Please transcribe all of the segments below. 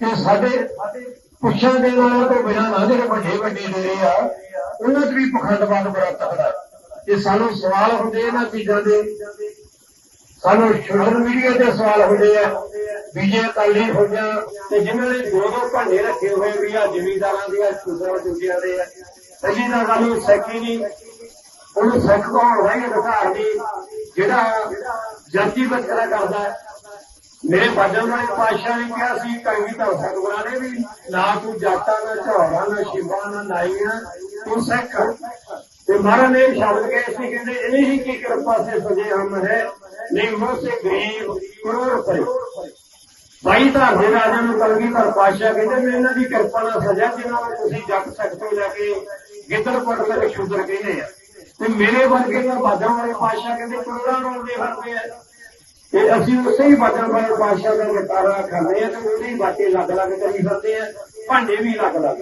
ਕਿ ਸਾਡੇ ਪੁੱਛਾਂ ਦੇ ਨਾਲ ਤੋਂ ਬਿਨਾਂ ਨਾ ਜਿਹੜੇ ਵੱਡੇ ਵੱਡੇ ਡੇਰੇ ਆ ਉਹਨਾਂ 'ਚ ਵੀ ਪਖੰਡਵਾਦ ਬੜਾ ਤਕੜਾ ਹੈ। ਇਹ ਸਾਨੂੰ ਸਵਾਲ ਹੁੰਦੇ ਇਹਨਾਂ ਚੀਜ਼ਾਂ ਦੇ, ਸਾਨੂੰ ਸੋਸ਼ਲ ਮੀਡੀਆ ਤੇ ਸਵਾਲ ਹੁੰਦੇ ਆ ਬੀਜੇ ਅਕਾਲੀ ਹੋਈਆਂ ਤੇ ਜਿਨ੍ਹਾਂ ਨੇ ਦੋ ਦੋ ਭਾਂਡੇ ਰੱਖੇ ਹੋਏ ਵੀ ਆ, ਜ਼ਿਮੀਂਦਾਰਾਂ ਦੇ ਆ ਸ਼ੂਦਰਾਂ ਦੂਜਿਆਂ ਦੇ ਆ ਪਹਿਲੀ ਤਾਂ ਗੱਲ ਸੈਕੀ ਨਹੀਂ, ਉਹਨੂੰ ਸਿੱਖ ਕੌਣ ਹੈ ਅਧਿਕਾਰ ਦੀ ਜਿਹੜਾ ਜਾਤੀ ਬਚਰਾ ਕਰਦਾ ਹੈ। ਮੇਰੇ ਬਾਜਣ ਵਾਲੇ ਪਾਤਸ਼ਾਹ ਨੇ ਕਿਹਾ ਸੀ ਕਾਂਗੀ ਤਾਂ ਸਤਿਗੁਰਾਂ ਨੇ ਵੀ ਨਾ ਤੂੰ ਜਾਤਾਂ ਨਾ ਝੌੜਾ ਨਾ ਸ਼ਿਵਾ ਨਾ ਨਾਈਆਂ ਤੂੰ ਸਿੱਖ ਤੇ ਮਹਾਰਾਜ ਨੇ ਇਹ ਸ਼ਬਦ ਕਹੇ ਸੀ ਕਹਿੰਦੇ ਇਨੀ ਕੀ ਕਿਰਪਾ ਸੇ ਸਜੇ ਹਮ ਹੈ ਨਹੀਂ ਸੇ ਗਰੀਬ ਕਰੋੜ ਪਰੇ। ਬਾਈ ਧਾਰ ਦੇ ਰਾਜਾ ਨੂੰ ਕਲਗੀ ਧਰ ਪਾਤਸ਼ਾਹ ਕਹਿੰਦੇ, ਮੈਂ ਇਹਨਾਂ ਦੀ ਕਿਰਪਾ ਨਾਲ ਸਜਾ ਜਿਨ੍ਹਾਂ ਨੂੰ ਤੁਸੀਂ ਜੱਟ ਸਿੱਖ ਤੋਂ ਲੈ ਕੇ ਗਿੱਦੜ ਪੱਟ ਤੱਕ ਸ਼ੁੱਧਰ ਕਹਿੰਦੇ ਆ। ਤੇ ਮੇਰੇ ਵਰਗੇ ਦਾ ਬਾਜਾਂ ਵਾਲੇ ਪਾਤਸ਼ਾਹ ਕਹਿੰਦੇ ਕਰੋੜਾਂ ਰੋਲਦੇ ਫਿਰਦੇ ਆ। ਤੇ ਅਸੀਂ ਉਸੇ ਹੀ ਬਾਜਾਂ ਵਾਲੇ ਪਾਤਸ਼ਾਹ ਦਾ ਨਿਕਾਰਾ ਕਰਦੇ ਆ ਤੇ ਉਹਦੇ ਹੀ ਬਾਟੇ ਲੱਗ ਲੱਗ ਕਰੀ ਫਿਰਦੇ ਆ ਭਾਂਡੇ ਵੀ ਲੱਗ ਲੱਗ।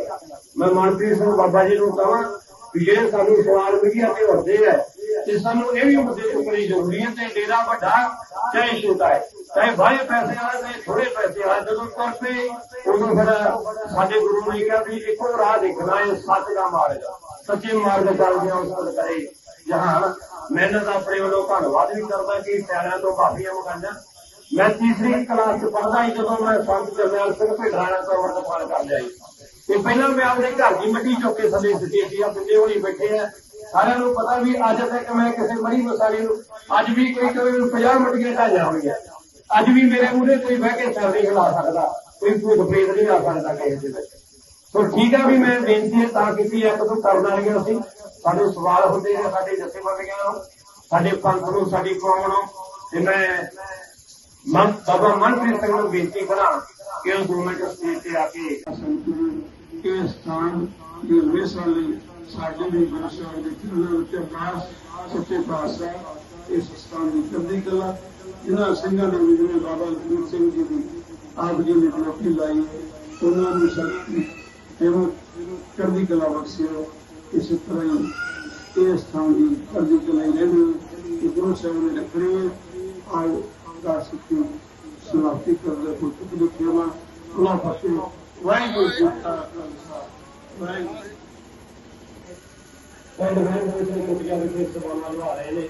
ਮੈਂ ਮਨਪ੍ਰੀਤ ਸਿੰਘ ਬਾਬਾ ਜੀ ਨੂੰ ਕਹਾਂ ਵੀ ਜਿਹੜੇ ਸਾਨੂੰ ਸਵਾਲ ਮੀਡੀਆ ਤੇ ਹੁੰਦੇ ਆ, ਤੇ ਸਾਨੂੰ ਇਹ ਵੀ ਮੁੱਦੇ ਚੁੱਕਣੀ ਜ਼ਰੂਰੀ ਹੈ ਤੇ ਡੇਰਾ ਵੱਡਾ ਚਾਹੇ ਛੋਟਾ ਹੈ, ਚਾਹੇ ਬਾਹਰ ਪੈਸੇ ਵਾਲਾ, ਚਾਹੇ ਥੋੜੇ ਪੈਸੇ ਵਾਲਾ, ਜਦੋਂ ਤੁਰ ਪਏ, ਉਦੋਂ ਫਿਰ ਸਾਡੇ ਗੁਰੂ ਨੇ ਕਿਹਾ ਵੀ ਇੱਕੋ ਰਾਹ ਦੇਖਣਾ ਹੈ, ਸੱਚ ਦਾ ਮਾਰਗ। ਸੱਚੇ ਮਾਰਗ ਚੱਲਦੇ ਹਾਂ ਉਸ ਕਰੇ। ਜਹਾਂ ਮਿਹਨਤ ਆਪਣੇ ਵੱਲੋਂ ਧੰਨਵਾਦ ਵੀ ਕਰਦਾ ਕਿ ਪਿਆਰਿਆਂ ਤੋਂ ਮਾਫੀਆਂ ਮੰਗਾਈਆਂ। ਮੈਂ ਤੀਸਰੀ ਕਲਾਸ ਚ ਪੜ੍ਹਦਾ ਸੀ ਜਦੋਂ ਮੈਂ ਸੰਤ ਜਰਨੈਲ ਸਿੰਘ ਭੇਡਰਾਣਾ ਤੋਂ ਵਰਤਮਾਨ ਕਰ ਲਿਆ ਤੇ ਪਹਿਲਾਂ ਮੈਂ ਆਪਣੇ ਘਰ ਦੀ ਮਿੱਟੀ ਚੁੱਕ ਕੇ ਥੱਲੇ ਸਿੱਟੀ ਸੀ ਆ ਪਿੰਡੇ ਹੋਣੀ ਬੈਠੇ ਆ। ਸਾਰਿਆਂ ਨੂੰ ਪਤਾ ਵੀ ਅੱਜ ਤੱਕ ਮੈਂ ਕਿਸੇ ਮਰੀ ਮਸਾਲੀ ਨੂੰ ਅੱਜ ਵੀ ਕੋਈ ਕੋਈ ਨੂੰ 50 ਮਿੰਟੀਆਂ ਢਾਈਆਂ ਹੋਈਆਂ। ਅੱਜ ਵੀ ਮੇਰੇ ਮੂਹਰੇ ਕੋਈ ਬਹਿ ਕੇ ਸਿਰ ਨਹੀਂ ਹਿਲਾ ਸਕਦਾ, ਕੋਈ ਭੂਤ ਪ੍ਰੇਤ ਨਹੀਂ ਆ ਸਕਦਾ ਕਿਸੇ ਦੇ ਵਿੱਚ। ਸੋ ਠੀਕ ਆ ਵੀ ਮੈਂ ਬੇਨਤੀ ਤਾਂ ਕੀਤੀ ਹੈ ਕਦੋਂ ਕਰਨ ਵਾਲੀਆਂ ਸੀ ਸਾਡੇ ਸਵਾਲ ਹੁੰਦੇ ਨੇ, ਸਾਡੇ ਜਥੇਬੰਦੀਆਂ ਨੂੰ, ਸਾਡੇ ਪੰਥ ਨੂੰ, ਸਾਡੀ ਕੌਮ ਨੂੰ। ਤੇ ਮੈਂ ਮਨ, ਬਾਬਾ ਮਨਪ੍ਰੀਤ ਸਿੰਘ ਨੂੰ ਬੇਨਤੀ ਕਰਾਂ ਕਿ ਉਹ ਦੋ ਸਟੇਜ ਤੇ ਆ ਕੇ ਇਹ ਸਥਾਨ ਦੇ ਵੇਸਣ ਲਈ ਸਾਡੇ ਵੀ ਗੁਰੂ ਦੇ ਚਰਨਾਂ ਵਿੱਚ ਅਰਦਾਸ ਸੱਚੇ ਪਾਤਸ਼ਾਹ ਇਸ ਸਥਾਨ ਦੀ ਚੜ੍ਹਦੀ ਕਲਾ ਇਹਨਾਂ ਸਿੰਘਾਂ ਨੇ ਵੀ ਜਿਵੇਂ ਬਾਬਾ ਗੁਰੂ ਸਿੰਘ ਜੀ ਦੀ ਆਪ ਜੀ ਨੇ ਡਿਊਟੀ ਲਾਈ, ਉਹਨਾਂ ਨੂੰ ਸ਼ਕਤੀ ਐਵਂ ਚੜ੍ਹਦੀ ਕਲਾ ਬਖਸ਼ਿਓ, ਇਸੇ ਤਰ੍ਹਾਂ ਹੀ ਇਹ ਸਥਾਨ ਦੀ ਚੜ੍ਹਦੀ ਕਲਾ ਹੀ ਰਹਿਣੀ ਕਿ ਗੁਰੂ ਸਾਹਿਬ ਨੇ ਰੱਖਣੀ ਹੈ, ਆਓ ਅਰਦਾਸ ਕੀਤੀ ਸਮਾਪਤੀ ਕਰਦੇ ਕੋਈ ਤੁਕ ਖੇਮਾ ਅੱਲਾਹ ਫਤਿਹ ਵਾਹਿਗੁਰੂ ਜੀ ਕਾ ਖਾਲਸਾ, ਵਾਹਿਗੁਰੂ ਪਿੰਡ ਵਿੱਚ ਵਿੱਚ ਮੁੱਠੀਆਂ ਵਿਖੇ ਸਮਾਨਾਂ ਲਵਾ ਰਹੇ ਨੇ।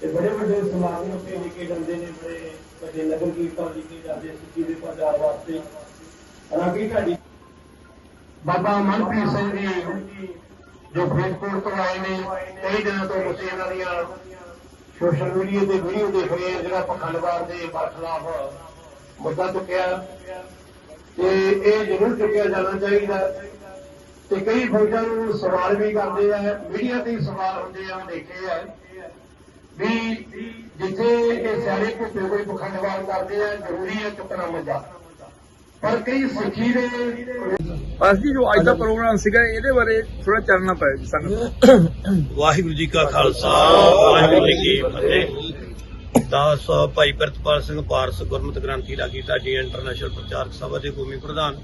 ਤੇ ਬੜੇ ਵੱਡੇ ਸਮਾਗਮ ਉੱਤੇ ਲਿਖੇ ਜਾਂਦੇ ਨੇ, ਬੜੇ ਵੱਡੇ ਨਗਰ ਕੀਰਤਨ ਲਿਖੇ ਜਾਂਦੇ ਸਿੱਖੀ ਦੇ ਪ੍ਰਚਾਰ ਵਾਸਤੇ। ਰਾਗੀ ਢਾਡੀ ਬਾਬਾ ਮਨਪ੍ਰੀਤ ਸਿੰਘ ਜੀ, ਜੋ ਫਰੀਦਕੋਟ ਤੋਂ ਆਏ ਨੇ, ਕਈ ਦਿਨਾਂ ਤੋਂ ਤੁਸੀਂ ਇਹਨਾਂ ਦੀਆਂ ਸੋਸ਼ਲ ਮੀਡੀਆ ਤੇ ਵੀਡੀਓ ਦੇਖ ਰਹੇ ਜਿਹੜਾ ਪਖੰਡਵਾਦ ਦੇ ਬਰਖਲਾਫ ਮੁੱਦਾ ਚੁੱਕਿਆ। ਤੇ ਇਹ ਜ਼ਰੂਰ ਚੁੱਕਿਆ ਜਾਣਾ ਚਾਹੀਦਾ ਤੇ ਕਈ ਫੌਜਾਂ ਨੂੰ ਸਵਾਲ ਵੀ ਕਰਦੇ ਆ ਮੀਡੀਆ ਤੇ ਸਵਾਲ ਹੁੰਦੇ ਆ ਉਹ ਦੇਖੇ ਆ। ਵੀ ਜਿੱਥੇ ਇਹ ਸਿਆਣੇ ਘੁੱਟੇ ਕੋਈ ਪਖੰਡਵਾਦ ਕਰਦੇ ਆ, ਜ਼ਰੂਰੀ ਹੈ ਚੁੱਕਣਾ ਮੁੱਦਾ। ਪਰ ਕਈ ਸਿੱਖੀ ਦੇ ਬਸ ਜੀ ਜੋ ਅੱਜ ਦਾ ਪ੍ਰੋਗਰਾਮ ਸੀਗਾ ਇਹਦੇ ਬਾਰੇ ਥੋੜਾ ਚੱਲਣਾ ਪਏ ਜੀ ਸੰਗਤ ਵਾਹਿਗੁਰੂ ਜੀ ਕਾ ਖਾਲਸਾ ਵਾਹਿਗੁਰੂ ਜੀ ਕੀ ਫਤਿਹ। ਦਾਸ ਭਾਈ ਪ੍ਰਿਤਪਾਲ ਸਿੰਘ ਪਾਰਸ ਗੁਰਮਤਿ ਗ੍ਰੰਥੀ ਰਾਗੀਤਾ ਜੀ ਇੰਟਰਨੈਸ਼ਨਲ ਪ੍ਰਚਾਰਕ ਸਭਾ ਦੇ ਭੂਮੀ ਪ੍ਰਧਾਨ।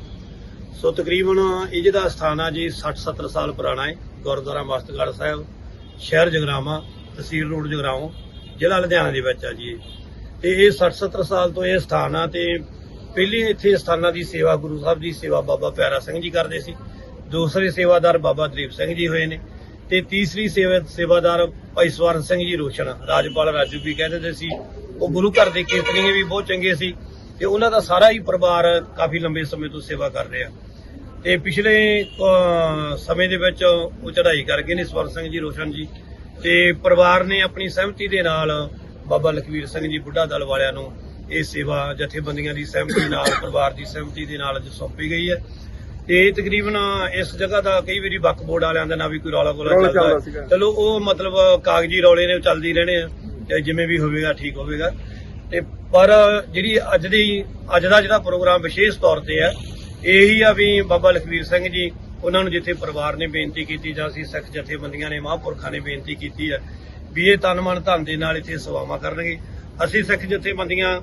ਸੋ ਤਕਰੀਬਨ ਇਹ ਜਿਹੜਾ ਸਥਾਨ ਆ ਜੀ 60 70 ਸਾਲ ਪੁਰਾਣਾ ਹੈ ਗੁਰਦੁਆਰਾ ਮਸਤਗੜ੍ਹ ਸਾਹਿਬ ਸ਼ਹਿਰ ਜਗਰਾਵਾਂ ਤਹਿਸੀਲ ਰੋਡ ਜਗਰਾਓਂ ਜ਼ਿਲ੍ਹਾ ਲੁਧਿਆਣਾ ਦੇ ਵਿੱਚ ਆ ਜੀ। ਤੇ ਇਹ 60 70 ਸਾਲ ਤੋਂ ਇਹ ਸਥਾਨ ਆ ਤੇ ਪਹਿਲੇ ਇੱਥੇ ਸਥਾਨਾਂ ਦੀ ਸੇਵਾ, ਗੁਰੂ ਸਾਹਿਬ ਦੀ ਸੇਵਾ ਬਾਬਾ ਪਿਆਰਾ ਸਿੰਘ ਜੀ ਕਰਦੇ ਸੀ। ਦੂਸਰੇ ਸੇਵਾਦਾਰ ਬਾਬਾ ਦਲੀਪ ਸਿੰਘ ਜੀ ਹੋਏ ਨੇ ਤੇ ਤੀਸਰੀ ਸੇਵਾ, ਸੇਵਾਦਾਰ ਭਾਈ ਸਵਰਨ ਸਿੰਘ ਜੀ ਰੋਸ਼ਨ, ਰਾਜਪਾਲ ਰਾਜੂ ਵੀ ਕਹਿੰਦੇ ਹੁੰਦੇ ਸੀ। ਉਹ ਗੁਰੂ ਘਰ ਦੇ ਕੀਰਤਨੀਏ ਵੀ ਬਹੁਤ ਚੰਗੇ ਸੀ ਤੇ ਉਹਨਾਂ ਦਾ ਸਾਰਾ ਹੀ ਪਰਿਵਾਰ ਕਾਫੀ ਲੰਬੇ ਸਮੇਂ ਤੋਂ ਸੇਵਾ ਕਰ ਰਿਹਾ। ਤੇ ਪਿਛਲੇ ਸਮੇਂ ਦੇ ਵਿੱਚ ਉਹ ਚੜ੍ਹਾਈ ਕਰ ਗਏ ਨੇ ਸਵਰਨ ਸਿੰਘ ਜੀ, ਰੋਸ਼ਨ ਜੀ ਤੇ ਪਰਿਵਾਰ ਨੇ ਆਪਣੀ ਸਹਿਮਤੀ ਦੇ ਨਾਲ ਬਾਬਾ ਲਖਵੀਰ ਸਿੰਘ ਜੀ ਬੁੱਢਾ ਦਲ ਵਾਲਿਆਂ ਨੂੰ ਇਹ ਸੇਵਾ ਜਥੇਬੰਦੀਆਂ ਦੀ ਸਹਿਮਤੀ ਨਾਲ ਪਰਿਵਾਰ ਦੀ ਸਹਿਮਤੀ ਦੇ ਨਾਲ ਅੱਜ ਸੌਂਪੀ ਗਈ ਹੈ। ਤੇ ਤਕਰੀਬਨ ਇਸ ਜਗ੍ਹਾ ਦਾ ਕਈ ਵਾਰੀ ਵਕਫ ਬੋਰਡ ਵਾਲਿਆਂ ਦਾ ਨਾ ਵੀ ਕੋਈ ਰੌਲਾ ਗੋਲਾ ਚੱਲਦਾ। ਚਲੋ ਉਹ ਮਤਲਬ ਕਾਗਜ਼ੀ ਰੌਲੇ ਨੇ ਚੱਲਦੇ ਰਹਿਣੇ ਆ। ਜਿਵੇਂ ਵੀ ਹੋਵੇਗਾ ਠੀਕ ਹੋਵੇਗਾ। ਤੇ ਪਰ ਜਿਹੜੀ ਅੱਜ ਦੀ ਅੱਜ ਦਾ ਜਿਹੜਾ ਪ੍ਰੋਗਰਾਮ ਵਿਸ਼ੇਸ਼ ਤੌਰ ਤੇ ਹੈ ਇਹੀ ਆ ਵੀ ਬਾਬਾ ਲਖਵੀਰ ਸਿੰਘ ਜੀ ਉਹਨਾਂ ਨੂੰ ਜਿੱਥੇ ਪਰਿਵਾਰ ਨੇ ਬੇਨਤੀ ਕੀਤੀ ਜਾਂ ਅਸੀਂ ਸਿੱਖ ਜਥੇਬੰਦੀਆਂ ਨੇ ਮਹਾਂਪੁਰਖਾਂ ਨੇ ਬੇਨਤੀ ਕੀਤੀ ਹੈ ਵੀ ਇਹ ਤਨ ਮਨ ਧਨ ਦੇ ਨਾਲ ਇੱਥੇ ਸੇਵਾਵਾਂ ਕਰਨਗੇ। ਅਸੀਂ ਸਿੱਖ ਜਥੇਬੰਦੀਆਂ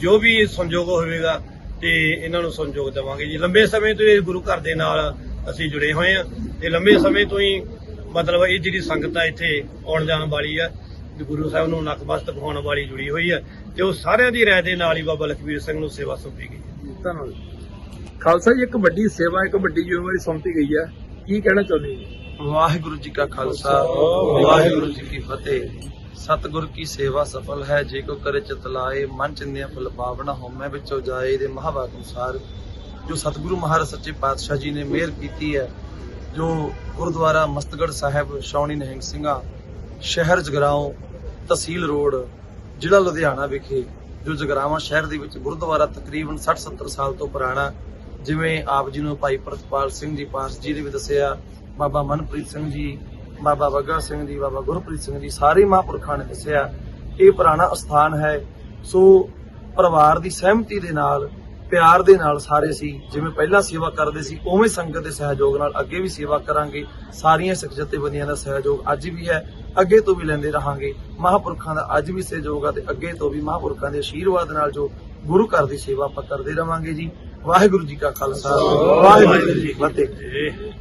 ਜੋ ਵੀ ਸੰਯੋਗ ਹੋਵੇਗਾ ਤੇ ਇਹਨਾਂ ਨੂੰ ਸੰਯੋਗ ਦੇਵਾਂਗੇ ਜੀ। ਲੰਬੇ ਸਮੇਂ ਤੋਂ ਇਹ ਗੁਰੂ ਘਰ ਦੇ ਨਾਲ ਅਸੀਂ ਜੁੜੇ ਹੋਏ ਆ ਤੇ ਲੰਬੇ ਸਮੇਂ ਤੋਂ ਹੀ ਮਤਲਬ ਇਹ ਜਿਹੜੀ ਸੰਗਤ ਆ ਇੱਥੇ ਆਉਣ ਜਾਣ ਵਾਲੀ ਆ ਜੋ ਗੁਰੂ ਸਾਹਿਬ ਨੂੰ ਨਕਮਸਤਕ ਹੋਣ ਵਾਲੀ ਜੁੜੀ ਹੋਈ ਹੈ ਤੇ ਉਹ ਸਾਰਿਆਂ ਦੀ ਰਾਏ ਦੇ ਨਾਲ ਹੀ ਬਾਬਾ ਲਖਵੀਰ ਸਿੰਘ ਨੂੰ ਸੇਵਾ ਸੌਂਪੀ ਗਈ ਧੰਨਵਾਦ। ਖਾਲਸਾ ਜੀ ਇੱਕ ਵੱਡੀ ਸੇਵਾ ਇੱਕ ਵੱਡੀ ਜ਼ਿੰਮੇਵਾਰੀ ਸੌਂਪੀ ਗਈ ਹੈ ਕੀ ਕਹਿਣਾ ਚਾਹੁੰਦੇ ਜੀ? ਵਾਹਿਗੁਰੂ ਜੀ ਕਾ ਖਾਲਸਾ ਵਾਹਿਗੁਰੂ ਜੀ ਕੀ ਫਤਿਹ। ਸਤਿਗੁਰ ਕੀ ਸੇਵਾ ਸਫਲ ਹੈ, ਜੇ ਕੋ ਕਰੇ ਚਿਤ ਲਾਏ ਮਨ ਚਿੰਦਿਆ ਫਲ ਪਾਵਨਾ ਹੋਮੈ ਵਿੱਚੋ ਜਾਏ ਦੇ ਮਹਾਵਾਕ ਅਨੁਸਾਰ। ਜੋ ਸਤਿਗੁਰੂ ਮਹਾਰਾਜ ਸੱਚੇ ਪਾਤਸ਼ਾਹ ਜੀ ਨੇ ਮਿਹਰ ਕੀਤੀ ਹੈ, ਜੋ ਗੁਰਦੁਆਰਾ ਮਸਤਗੜ ਸਾਹਿਬ ਸ਼ੌਣੀ ਨਿਹੰਗ ਸਿੰਘਾ, ਸ਼ਹਿਰ ਜਗਰਾਉਂ, ਤਹਿਸੀਲ ਰੋਡ, ਜ਼ਿਲ੍ਹਾ ਲੁਧਿਆਣਾ ਵਿਖੇ, ਜੋ ਜਗਰਾਵਾਂ ਸ਼ਹਿਰ ਦੇ ਵਿੱਚ ਗੁਰਦੁਆਰਾ ਤਕਰੀਬਨ 60-70 ਸਾਲ ਤੋਂ ਪੁਰਾਣਾ, ਜਿਵੇਂ ਆਪ ਜੀ ਨੂੰ ਭਾਈ ਪ੍ਰਤਪਾਲ ਸਿੰਘ ਜੀ ਪਾਸ ਜੀ ਨੇ ਵੀ ਦੱਸਿਆ, ਬਾਬਾ ਮਨਪ੍ਰੀਤ ਸਿੰਘ ਜੀ ਬਾਬਾ ਬੱਗਾ ਸਿੰਘ ਜੀ, ਬਾਬਾ ਗੁਰਪ੍ਰੀਤ ਸਿੰਘ ਜੀ, ਸਾਰੇ ਮਹਾਂਪੁਰਖਾਂ ਨੇ ਦੱਸਿਆ, ਇਹ ਪੁਰਾਣਾ ਅਸਥਾਨ ਹੈ। ਸੋ ਪਰਿਵਾਰ ਦੀ ਸਹਿਮਤੀ ਦੇ ਨਾਲ, ਪਿਆਰ ਦੇ ਨਾਲ ਸਾਰੇ ਸੀ ਜਿਵੇਂ ਪਹਿਲਾਂ ਸੇਵਾ ਕਰਦੇ ਸੀ, ਉਵੇਂ ਸੰਗਤ ਦੇ ਸਹਿਯੋਗ ਨਾਲ ਅੱਗੇ ਵੀ ਸੇਵਾ ਕਰਾਂਗੇ। ਸਾਰੀਆਂ ਸਿੱਖ ਜਥੇਬੰਦੀਆਂ ਦਾ ਸਹਿਯੋਗ ਅੱਜ ਵੀ ਹੈ, ਅੱਗੇ ਤੋਂ ਵੀ ਲੈਂਦੇ ਰਹਾਂਗੇ। ਮਹਾਂਪੁਰਖਾਂ ਦਾ ਅੱਜ ਵੀ ਸਹਿਯੋਗ ਆ ਤੇ ਅੱਗੇ ਤੋਂ ਵੀ ਮਹਾਂਪੁਰਖਾਂ ਦੇ ਆਸ਼ੀਰਵਾਦ ਨਾਲ ਜੋ ਗੁਰੂ ਘਰ ਦੀ ਸੇਵਾ ਆਪਾਂ ਕਰਦੇ ਰਵਾਂਗੇ ਜੀ। ਵਾਹਿਗੁਰੂ ਜੀ ਕਾ ਖਾਲਸਾ, ਵਾਹਿਗੁਰੂ ਜੀ ਕੀ ਫਤਿਹ।